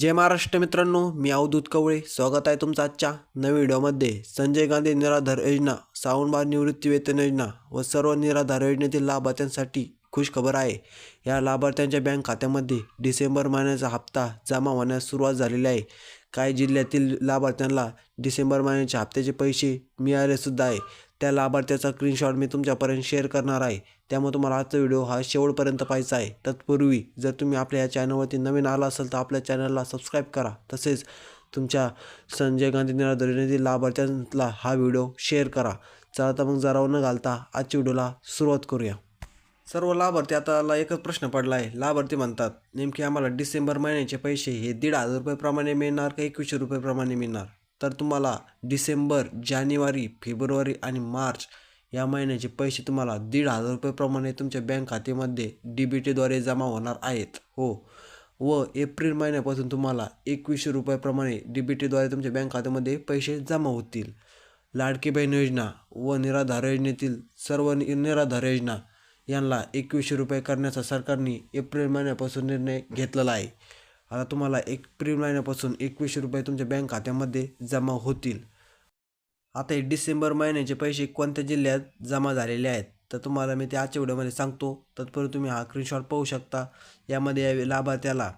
जय महाराष्ट्र मित्रांनो मी अवधूत कवळे. स्वागत आहे तुमचं आजच्या नवीन व्हिडिओमध्ये. संजय गांधी निराधार योजना सावनबार निवृत्ती वेतन योजना व सर्व निराधार योजनेतील लाभार्थ्यांसाठी खुश खबर आहे. या लाभार्थ्यांच्या बँक खात्यामध्ये डिसेंबर महिन्याचा हप्ता जमा होण्यास सुरुवात झालेली आहे. काही जिल्ह्यातील लाभार्थ्यांना डिसेंबर महिन्याच्या हप्त्याचे पैसे मिळालेसुद्धा आहे. त्या लाभार्थ्याचा स्क्रीनशॉट मी तुमच्यापर्यंत शेअर करणार आहे. त्यामुळे तुम्हाला आजचा व्हिडिओ हा शेवटपर्यंत पाहायचा आहे. तत्पूर्वी जर तुम्ही आपल्या या चॅनलवरती नवीन आला असाल तर आपल्या चॅनलला सबस्क्राईब करा. तसेच तुमच्या संजय गांधी निराधार योजनेतील लाभार्थ्यांना हा व्हिडिओ शेअर करा. चला तर मग जरा न घालता आजच्या व्हिडिओला सुरुवात करूया. सर्व लाभार्थी आता एकच प्रश्न पडला आहे लाभार्थी म्हणतात नेमके आम्हाला डिसेंबर महिन्याचे पैसे हे दीड हजार रुपयेप्रमाणे मिळणार का एकवीसशे रुपयेप्रमाणे मिळणार? तर तुम्हाला डिसेंबर जानेवारी फेब्रुवारी आणि मार्च या महिन्याचे पैसे तुम्हाला दीड हजार रुपयेप्रमाणे तुमच्या बँक खात्यामध्ये डी बी टीद्वारे जमा होणार आहेत. हो. व एप्रिल महिन्यापासून तुम्हाला एकवीसशे रुपयाप्रमाणे डी बी टीद्वारे तुमच्या बँक खात्यामध्ये पैसे जमा होतील. लाडकी बहीण योजना व निराधार योजनेतील सर्व नि निराधार योजना यांना एकवीसशे रुपये करण्याचा सरकारने एप्रिल महिन्यापासून निर्णय घेतलेला आहे. आता तुम्हाला एप्रिल महिन्यापासून एकवीसशे रुपये तुमच्या बँक खात्यामध्ये जमा होतील. आता हे डिसेंबर महिन्याचे पैसे कोणत्या जिल्ह्यात जमा झालेले आहेत? तर तुम्हाला मी ते आजच्या व्हिडिओमध्ये सांगतो. तत्पूर्वी तुम्ही हा स्क्रीनशॉट पाहू शकता. यामध्ये या लाभार्थ्याला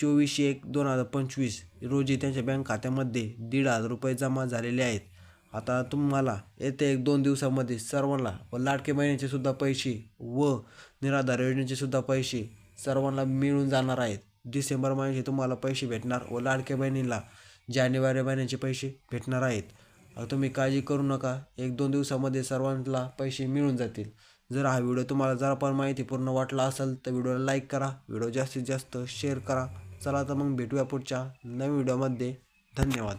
चोवीस एक दोन हजार पंचवीस रोजी त्यांच्या बँक खात्यामध्ये दीड हजार रुपये जमा झालेले आहेत. आता तुम्हाला येत्या एक दोन दिवसामध्ये सर्वांना व लाडके महिन्याचे सुद्धा पैसे व निराधार योजनेचे सुद्धा पैसे सर्वांना मिळून जाणार आहेत. डिसेंबर महिन्याचे तुम्हाला पैसे भेटणार व लाडक्या बहिणीला जानेवारी महिन्याचे पैसे भेटणार आहेत. तुम्ही काळजी करू नका. एक दोन दिवसामध्ये सर्वांना पैसे मिळून जातील. जर हा व्हिडिओ तुम्हाला जरा पण माहितीपूर्ण वाटला असेल तर व्हिडिओला लाईक करा. व्हिडिओ जास्तीत जास्त शेअर करा. चला तर मग भेटूया पुढच्या नवीन व्हिडिओमध्ये. धन्यवाद.